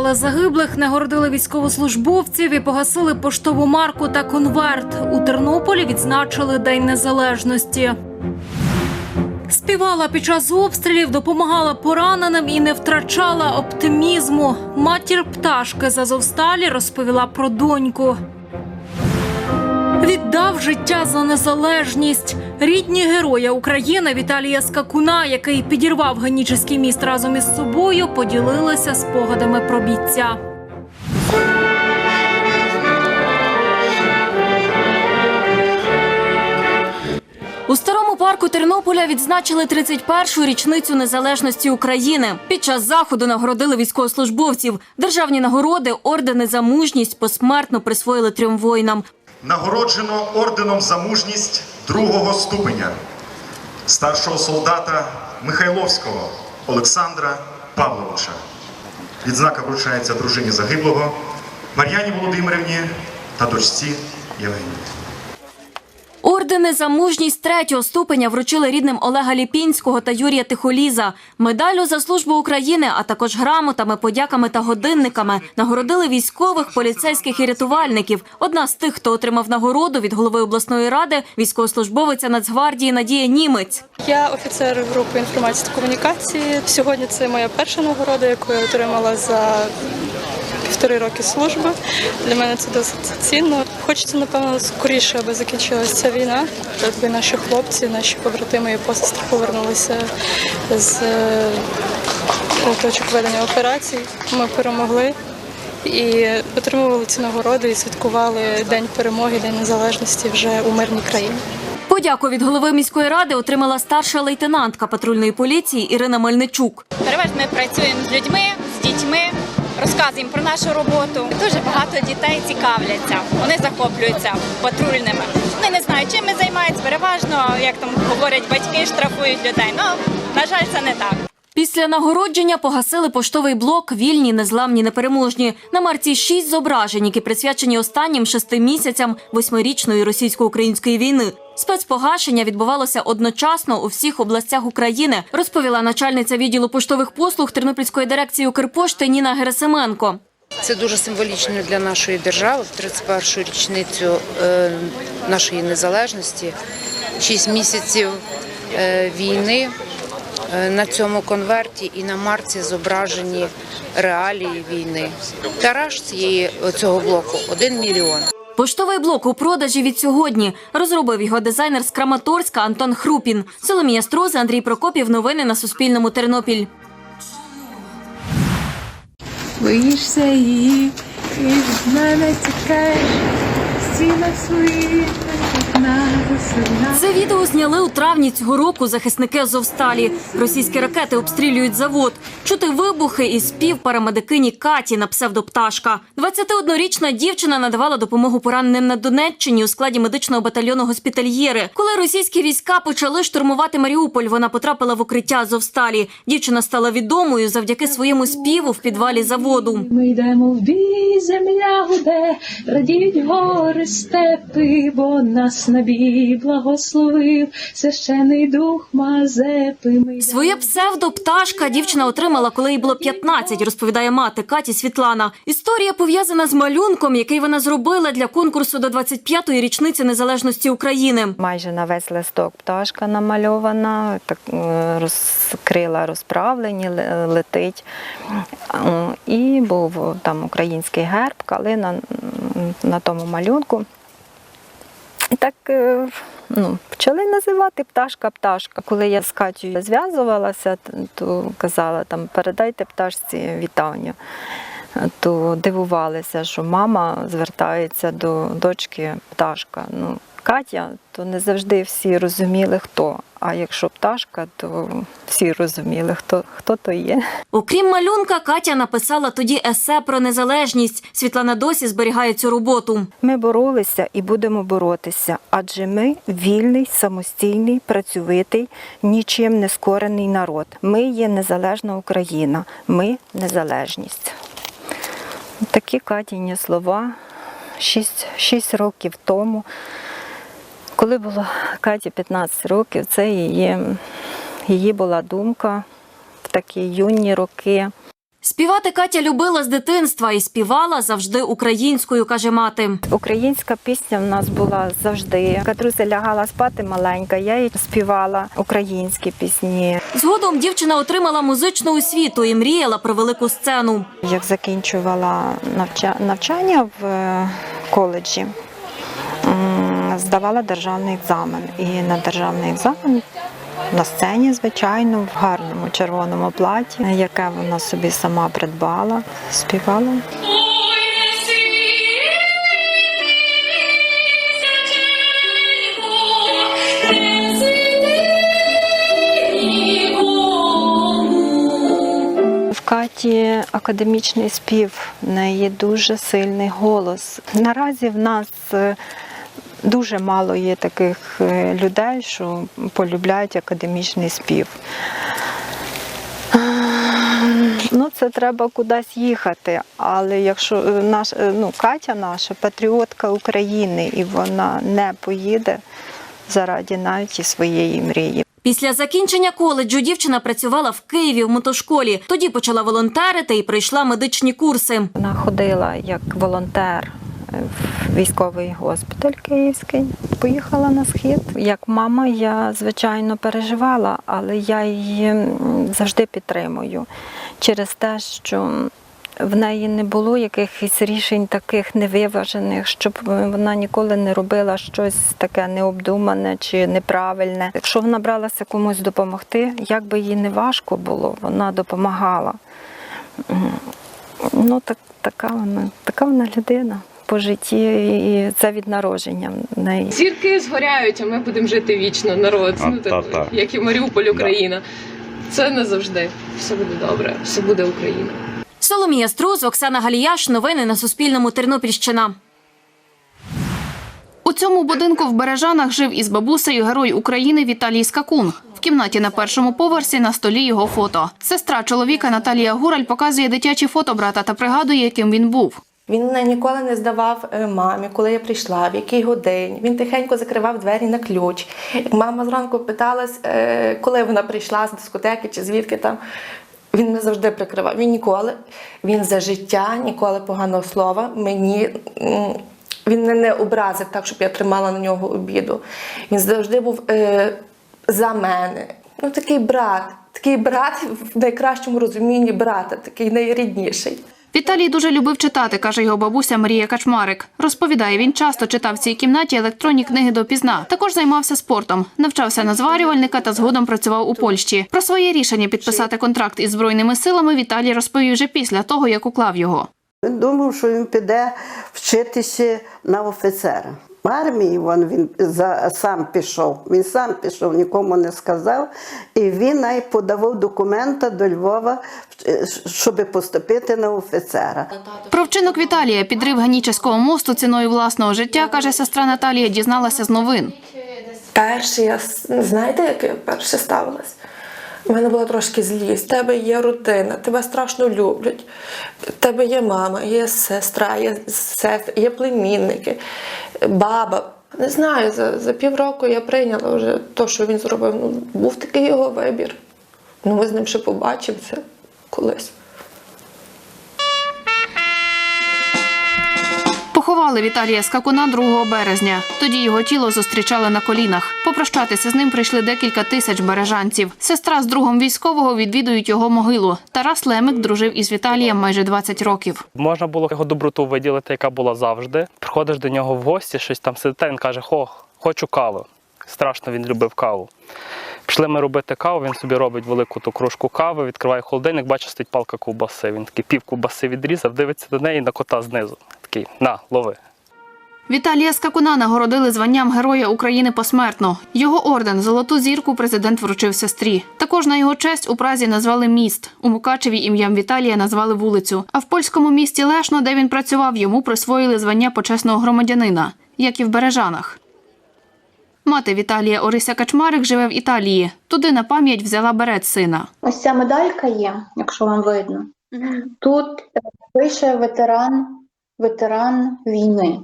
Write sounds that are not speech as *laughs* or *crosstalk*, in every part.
вшанували загиблих, нагородили військовослужбовців і погасили поштову марку та конверт. У Тернополі відзначили День Незалежності. Співала під час обстрілів, допомагала пораненим і не втрачала оптимізму. Матір пташки з Азовсталі розповіла про доньку. Віддав життя за незалежність. Рідні героя України Віталія Скакуна, який підірвав генічеський міст разом із собою, поділилися спогадами про бійця. У старому парку Тернополя відзначили 31-шу річницю незалежності України. Під час заходу нагородили військовослужбовців. Державні нагороди, ордени за мужність посмертно присвоїли трьом воїнам. Нагороджено орденом за мужність другого ступеня старшого солдата Михайловського Олександра Павловича. Відзнака вручається дружині загиблого Мар'яні Володимирівні та дочці Євгенії. Ордени за мужність третього ступеня вручили рідним Олега Ліпінського та Юрія Тихоліза. Медалю за службу України, а також грамотами, подяками та годинниками нагородили військових, поліцейських і рятувальників. Одна з тих, хто отримав нагороду від голови обласної ради, військовослужбовиця Нацгвардії Надія Німець. Я офіцер групи інформації та комунікації. Сьогодні це моя перша нагорода, яку я отримала за півтори роки служби. Для мене це досить цінно. Хочеться, напевно, скоріше, аби закінчилася ця війна, аби наші хлопці, наші побратими і посестри повернулися з е, точок ведення операцій. Ми перемогли. І отримували ці нагороди і святкували День перемоги, День Незалежності вже у мирній країні. Подяку від голови міської ради отримала старша лейтенантка патрульної поліції Ірина Мельничук. Переважно ми працюємо з людьми, з дітьми, розказуємо про нашу роботу. Дуже багато дітей цікавляться, вони захоплюються патрульними. Вони не знають, чим ми займаються. Переважно, як там говорять батьки, штрафують людей. Ну на жаль, це не так. Після нагородження погасили поштовий блок Вільні, незламні, непереможні. На марці шість зображень, які присвячені останнім шести місяцям восьмирічної російсько-української війни. Спецпогашення відбувалося одночасно у всіх областях України, розповіла начальниця відділу поштових послуг Тернопільської дирекції Укрпошти Ніна Герасименко. Це дуже символічно для нашої держави в 31-ю річницю е, нашої незалежності. Шість місяців е, війни на цьому конверті і на марці зображені реалії війни. Тираж цієї цього блоку 1 мільйон. Поштовий блок у продажі від сьогодні розробив його дизайнер з Краматорська Антон Хрупін. Соломія Стрози, Андрій Прокопів. Новини на Суспільному. Тернопіль. Боїшся її, і від мене тікаєш, стіна свої, одна весела. Це відео зняли у травні цього року захисники Азовсталі. Російські ракети обстрілюють завод. Чути вибухи і спів парамедикині Каті на псевдопташка. 21-річна дівчина надавала допомогу пораненим на Донеччині у складі медичного батальйону госпітальєри. Коли російські війська почали штурмувати Маріуполь, вона потрапила в укриття Азовсталі. Дівчина стала відомою завдяки своєму співу в підвалі заводу. Ми йдемо в бій, земля гуде, радіють гори степи, бо нас на бій благословив священий дух Мазепи. Ми Своє псевдо пташка дівчина отримала, коли їй було 15, розповідає мати Каті Світлана. Історія пов'язана з малюнком, який вона зробила для конкурсу до 25-ї річниці незалежності України. Майже на весь листок пташка намальована, так е, розкрила розправлені, летить. І був там український герб, калина на тому малюнку. Так е, ну, почали називати пташка пташка. Коли я з Катю зв'язувалася, то казала там передайте пташці вітання. То дивувалися, що мама звертається до дочки пташка. Ну, Катя, то не завжди всі розуміли, хто. А якщо пташка, то всі розуміли, хто, хто то є. Окрім малюнка, Катя написала тоді есе про незалежність. Світлана досі зберігає цю роботу. Ми боролися і будемо боротися, адже ми вільний, самостійний, працьовитий, нічим не скорений народ. Ми є незалежна Україна, ми незалежність. Такі Катіні слова шість, шість років тому. Коли було Каті 15 років, це її, її була думка в такі юні роки. Співати Катя любила з дитинства і співала завжди українською, каже мати. Українська пісня в нас була завжди. Катруся лягала спати маленька, я їй співала українські пісні. Згодом дівчина отримала музичну освіту і мріяла про велику сцену. Як закінчувала навча- навчання в е, коледжі, здавала державний екзамен. І на державний екзамен на сцені, звичайно, в гарному червоному платі, яке вона собі сама придбала, співала. В Каті академічний спів, в неї дуже сильний голос. Наразі в нас е, дуже мало є таких е, людей, що полюбляють академічний спів. Ну, це треба кудись їхати. Але якщо е, наш, е, ну, Катя наша патріотка України, і вона не поїде заради навіть своєї мрії. Після закінчення коледжу дівчина працювала в Києві в мотошколі. Тоді почала волонтерити і пройшла медичні курси. Вона ходила як волонтер в військовий госпіталь київський, поїхала на схід. Як мама, я звичайно переживала, але я її завжди підтримую через те, що в неї не було якихось рішень таких невиважених, щоб вона ніколи не робила щось таке необдумане чи неправильне. Якщо вона бралася комусь допомогти, як би їй не важко було, вона допомагала. Ну, так, така вона, така вона людина по житті, і це від народження в неї. Зірки згоряють, а ми будемо жити вічно, народ. А, ну, так, та-та. як і Маріуполь, Україна. Це не завжди. Все буде добре, все буде Україна. Соломія Струз, Оксана Галіяш. Новини на Суспільному. Тернопільщина. У цьому будинку в Бережанах жив із бабусею герой України Віталій Скакун. В кімнаті на першому поверсі на столі його фото. Сестра чоловіка Наталія Гураль показує дитячі фото брата та пригадує, яким він був. Він мене ніколи не здавав е, мамі, коли я прийшла, в який годині. Він тихенько закривав двері на ключ. Мама зранку питалась, е, коли вона прийшла з дискотеки чи звідки там. Він мене завжди прикривав. Він ніколи, він за життя, ніколи поганого слова мені. Він мене не образив так, щоб я тримала на нього обіду. Він завжди був е, за мене. Ну, такий брат, такий брат в найкращому розумінні брата, такий найрідніший. Віталій дуже любив читати, каже його бабуся Марія Качмарик. Розповідає, він часто читав в цій кімнаті електронні книги допізна. Також займався спортом, навчався на зварювальника та згодом працював у Польщі. Про своє рішення підписати контракт із збройними силами Віталій розповів вже після того, як уклав його. Він думав, що він піде вчитися на офіцера. В армії вон він за, сам пішов. Він сам пішов, нікому не сказав. І він навіть подавав документи до Львова, е, щоб поступити на офіцера. Про вчинок Віталія підрив Ганічеського мосту ціною власного життя, каже сестра Наталія, дізналася з новин. Перше, я знаєте, як я перше ставилась? У мене була трошки злість. Тебе є рутина, тебе страшно люблять. Тебе є мама, є сестра, є сестри, є племінники, баба. Не знаю, за, за півроку я прийняла вже те, що він зробив. Ну, був такий його вибір. Ну, ми з ним ще побачимося колись. Поховали Віталія Скакуна 2 березня. Тоді його тіло зустрічали на колінах. Попрощатися з ним прийшли декілька тисяч бережанців. Сестра з другом військового відвідують його могилу. Тарас Лемик дружив із Віталієм майже 20 років. Можна було його доброту виділити, яка була завжди. Приходиш до нього в гості, щось там сидите, він каже, хо, хочу каву. Страшно він любив каву. Пішли ми робити каву, він собі робить велику ту кружку кави, відкриває холодильник, бачить, стоїть палка ковбаси. Він такий пів ковбаси відрізав, дивиться до неї на кота знизу. Такий, на, лови. Віталія Скакуна нагородили званням Героя України посмертно. Його орден Золоту зірку президент вручив сестрі. Також на його честь у Празі назвали міст. У Мукачеві ім'ям Віталія назвали вулицю. А в польському місті Лешно, де він працював, йому присвоїли звання почесного громадянина, як і в Бережанах. Мати Віталія Орися Качмарик живе в Італії. Туди на пам'ять взяла берет сина. Ось ця медалька є, якщо вам видно. Тут е, пише ветеран, ветеран війни.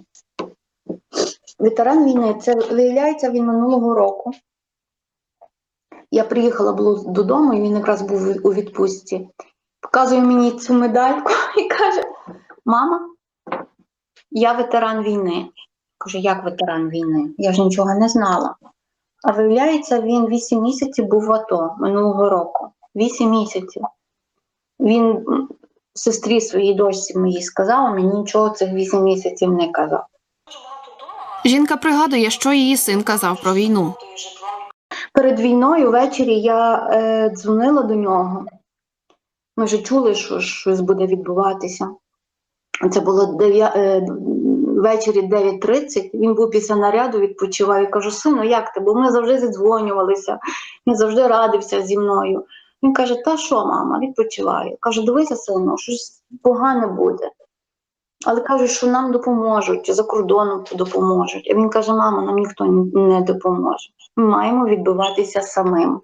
Ветеран війни, це виявляється він минулого року. Я приїхала було додому, і він якраз був у відпустці. показує мені цю медальку *laughs* і каже: Мама, я ветеран війни. Кажу, як ветеран війни? Я ж нічого не знала. А виявляється, він 8 місяців був в АТО минулого року. 8 місяців. Він сестрі своїй дочці моїй сказав, а мені нічого цих 8 місяців не казав. Жінка пригадує, що її син казав про війну. Перед війною ввечері я е, дзвонила до нього. Ми вже чули, що щось буде відбуватися. Це було дев'я... е, ввечері 9.30. Він був після наряду, відпочивав. Я кажу, сину, як ти? Бо ми завжди зідзвонювалися, він завжди радився зі мною. Він каже: Та що, мама, відпочиваю. Кажу, дивися, сину, щось погане буде. Але кажуть, що нам допоможуть, за кордоном допоможуть. А він каже: мама, нам ніхто не допоможе. Ми маємо відбиватися самим.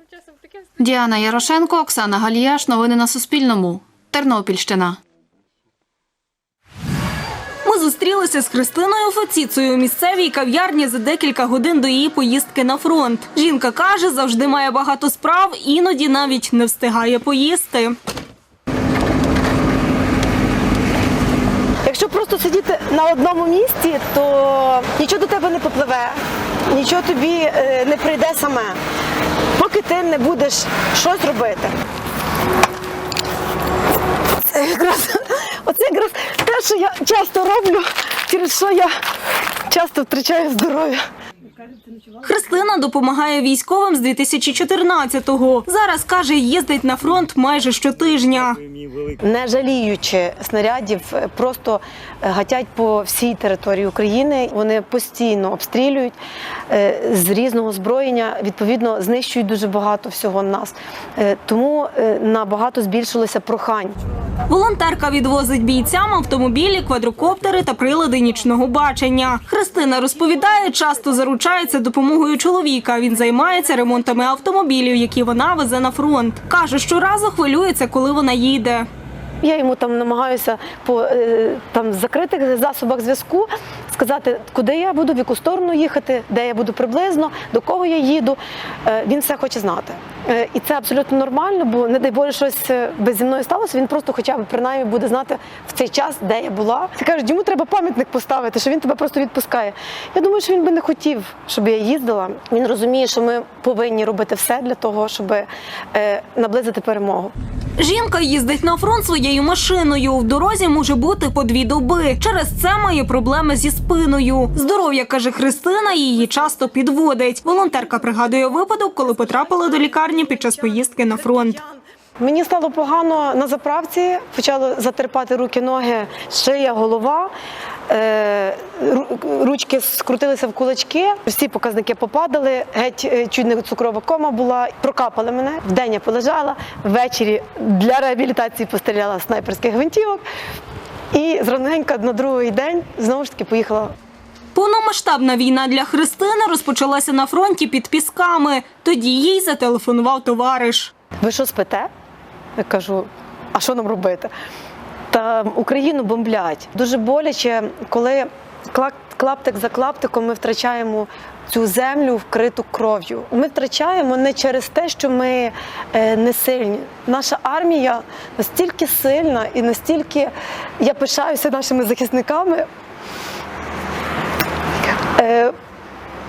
Діана Ярошенко, Оксана Галіяш. Новини на Суспільному. Тернопільщина. Ми зустрілися з Христиною Фаціцею у місцевій кав'ярні за декілька годин до її поїздки на фронт. Жінка каже, завжди має багато справ, іноді навіть не встигає поїсти. Якщо просто сидіти на одному місці, то нічого до тебе не попливе, нічого тобі е, не прийде саме, поки ти не будеш щось робити. Це якраз, оце якраз те, що я часто роблю, через що я часто втрачаю здоров'я. Христина допомагає військовим з 2014-го. Зараз каже, їздить на фронт майже щотижня. не жаліючи снарядів, просто е, гатять по всій території України. Вони постійно обстрілюють е, з різного озброєння, відповідно, знищують дуже багато всього нас. Е, Тому набагато збільшилося прохань. Волонтерка відвозить бійцям автомобілі, квадрокоптери та прилади нічного бачення. Христина розповідає, часто заручається допомогою чоловіка. Він займається ремонтами автомобілів, які вона везе на фронт. Каже, щоразу хвилюється, коли вона їде. Я йому там намагаюся по е, там закритих засобах зв'язку сказати, куди я буду, в яку сторону їхати, де я буду приблизно, до кого я їду. Е, Він все хоче знати. Е, І це абсолютно нормально, бо не дай Боже, щось е, би зі мною сталося. Він просто хоча б принаймні буде знати в цей час, де я була. Ти кажуть, йому треба пам'ятник поставити, що він тебе просто відпускає. Я думаю, що він би не хотів, щоб я їздила. Він розуміє, що ми повинні робити все для того, щоб е, наблизити перемогу. Жінка їздить на фронт своєю машиною. В дорозі може бути по дві доби. Через це має проблеми зі спиною. Здоров'я каже Христина, її часто підводить. Волонтерка пригадує випадок, коли потрапила до лікарні під час поїздки на фронт. Мені стало погано на заправці, почали затерпати руки, ноги, шия, голова. Е, Ручки скрутилися в кулачки, всі показники попадали, геть е, чуть не цукрова кома була. Прокапали мене. Вдень я полежала, ввечері для реабілітації постріляла снайперських гвинтівок. І зраненька на другий день знову ж таки поїхала Повномасштабна війна для Христини розпочалася на фронті під Пісками. Тоді їй зателефонував товариш. Ви що спите? Я кажу, а що нам робити? Та Україну бомблять. Дуже боляче, коли клаптик за клаптиком ми втрачаємо цю землю вкриту кров'ю. Ми втрачаємо не через те, що ми е, не сильні. Наша армія настільки сильна і настільки я пишаюся нашими захисниками. Е,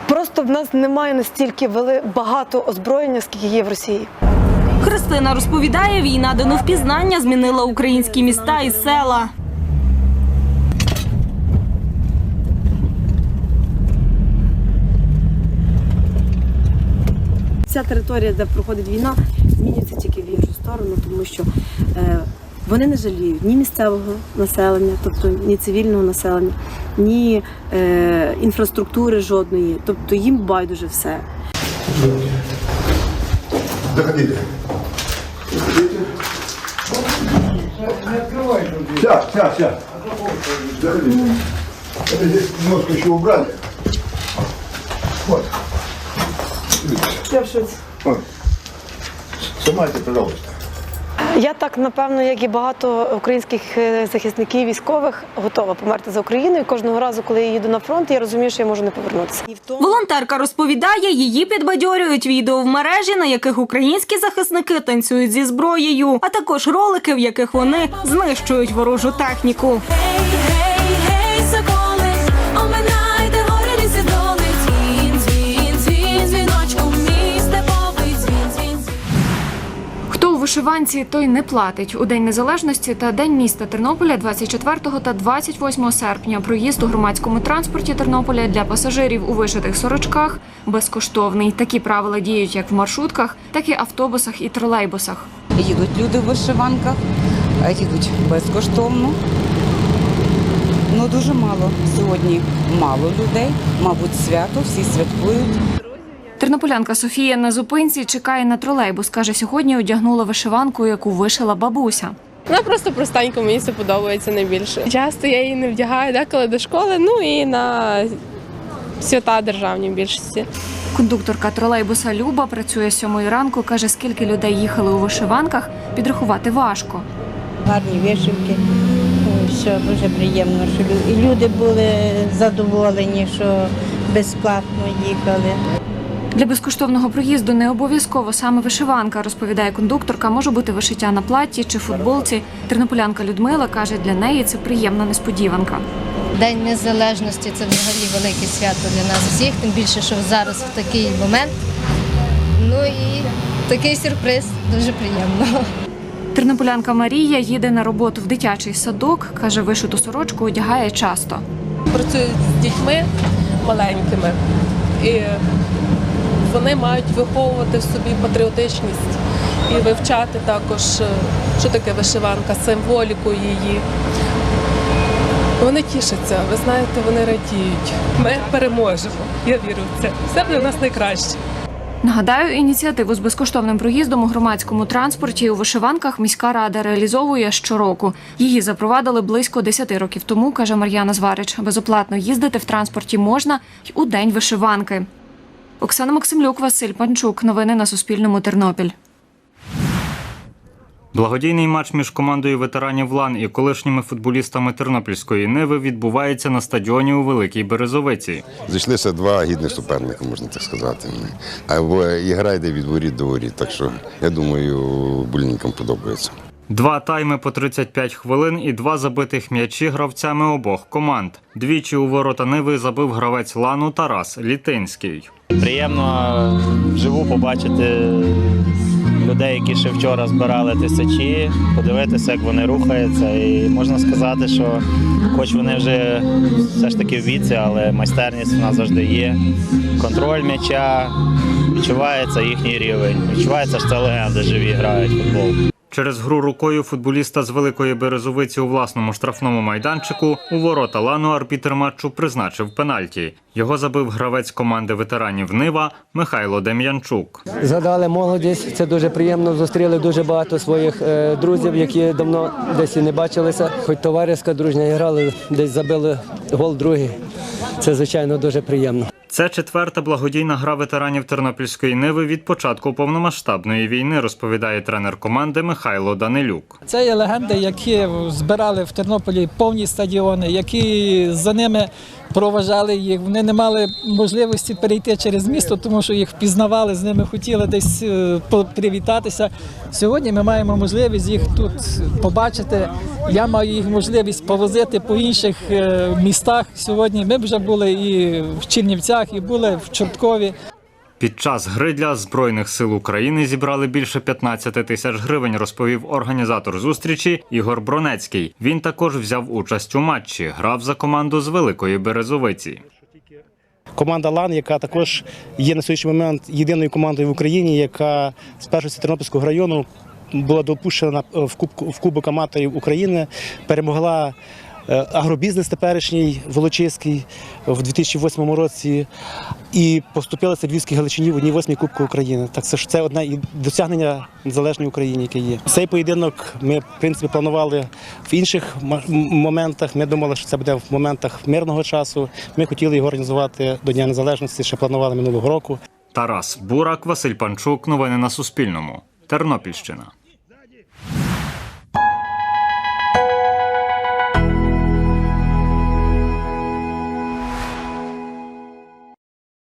Просто в нас немає настільки вели- багато озброєння, скільки є в Росії. Христина розповідає, війна до невпізнання змінила українські міста і села. Ця територія, де проходить війна, змінюється тільки в іншу сторону, тому що е, вони не жаліють ні місцевого населення, тобто ні цивільного населення, ні е, інфраструктури жодної. Тобто їм байдуже все. Заходите. Сейчас, сейчас, сейчас. Заходите. Это здесь немножко еще убрали. Вот. Я в. Снимайте, пожалуйста. Я так, напевно, як і багато українських е, захисників військових, готова померти за Україну. І кожного разу, коли я їду на фронт, я розумію, що я можу не повернутися. Волонтерка розповідає, її підбадьорюють відео в мережі, на яких українські захисники танцюють зі зброєю, а також ролики, в яких вони знищують ворожу техніку. Вишиванці, той не платить. У День Незалежності та День міста Тернополя 24 та 28 серпня проїзд у громадському транспорті Тернополя для пасажирів у вишитих сорочках безкоштовний. Такі правила діють як в маршрутках, так і автобусах і тролейбусах. Їдуть люди в вишиванках, їдуть безкоштовно. Ну дуже мало. Сьогодні мало людей, мабуть, свято, всі святкують. Тернополянка Софія на зупинці чекає на тролейбус. каже, сьогодні одягнула вишиванку, яку вишила бабуся. Вона просто простенько, мені це подобається найбільше. Часто я її не вдягаю, деколи до школи, ну і на свята державні більшості. Кондукторка тролейбуса Люба працює з сьомої ранку. каже, скільки людей їхали у вишиванках, підрахувати важко. гарні вишивки. Що дуже приємно, що люди були задоволені, що безплатно їхали. Для безкоштовного проїзду не обов'язково саме вишиванка, розповідає кондукторка. Може бути вишиття на платі чи футболці. Тернополянка Людмила каже, для неї це приємна несподіванка. День незалежності це взагалі велике свято для нас всіх, тим більше, що зараз в такий момент. Ну і такий сюрприз дуже приємно. Тернополянка Марія їде на роботу в дитячий садок. каже, вишиту сорочку одягає часто. Працюють з дітьми маленькими, і вони мають виховувати в собі патріотичність і вивчати також, е, що таке вишиванка, символіку її. Вони тішаться, ви знаєте, вони радіють. Ми переможемо. Я вірю в це. Все буде у нас найкраще. Нагадаю, ініціативу з безкоштовним проїздом у громадському транспорті у вишиванках міська рада реалізовує щороку. Її запровадили близько 10 років тому, каже Мар'яна Зварич. Безоплатно їздити в транспорті можна й у день вишиванки. Оксана Максимлюк, Василь Панчук. Новини на Суспільному. Тернопіль. Благодійний матч між командою ветеранів ЛАН і колишніми футболістами Тернопільської Ниви відбувається на стадіоні у Великій Березовиці. Зійшлися два гідних суперника, можна так сказати. Або ігра йде від воріт до воріт, так що я думаю, болільникам подобається. Два тайми по 35 хвилин і два забитих м'ячі гравцями обох команд. Двічі у ворота Ниви забив гравець Лану Тарас Літинський. Приємно вживу побачити людей, які ще вчора збирали тисячі, подивитися, як вони рухаються. І можна сказати, що хоч вони вже все ж таки в віці, але майстерність в нас завжди є. Контроль м'яча, відчувається їхній рівень. Відчувається, що це легенди живі грають в футбол. Через гру рукою футболіста з Великої Березовиці у власному штрафному майданчику у ворота Лану арбітр матчу призначив пенальті. Його забив гравець команди ветеранів Нива Михайло Дем'янчук. Згадали молодість, це дуже приємно. Зустріли дуже багато своїх е, друзів, які давно десь і не бачилися. Хоч товариська дружня грали, десь забили гол другий. Це звичайно дуже приємно. Це четверта благодійна гра ветеранів Тернопільської Ниви від початку повномасштабної війни, розповідає тренер команди Михайло Данилюк. Це є легенди, які збирали в Тернополі повні стадіони, які за ними проважали їх. Вони не мали можливості перейти через місто, тому що їх впізнавали, з ними хотіли десь е, привітатися. Сьогодні ми маємо можливість їх тут побачити. Я маю їх можливість повозити по інших е, містах. Сьогодні ми вже були і в Чернівцях, і були в Чорткові. Під час гри для Збройних сил України зібрали більше 15 тисяч гривень, розповів організатор зустрічі Ігор Бронецький. Він також взяв участь у матчі, грав за команду з Великої Березовиці. Команда Лан, яка також є на сьогоднішній момент єдиною командою в Україні, яка з першості Тернопільського району була допущена в Кубок аматорів України, перемогла агробізнес теперішній Волочиський в 2008 році і поступилася Львівській Галичині в одній восьмій Кубку України. Так це ж це одне і досягнення незалежної України, яке є. Цей поєдинок ми в принципі планували в інших моментах. Ми думали, що це буде в моментах мирного часу. Ми хотіли його організувати до Дня Незалежності, ще планували минулого року. Тарас Бурак, Василь Панчук. Новини на Суспільному. Тернопільщина.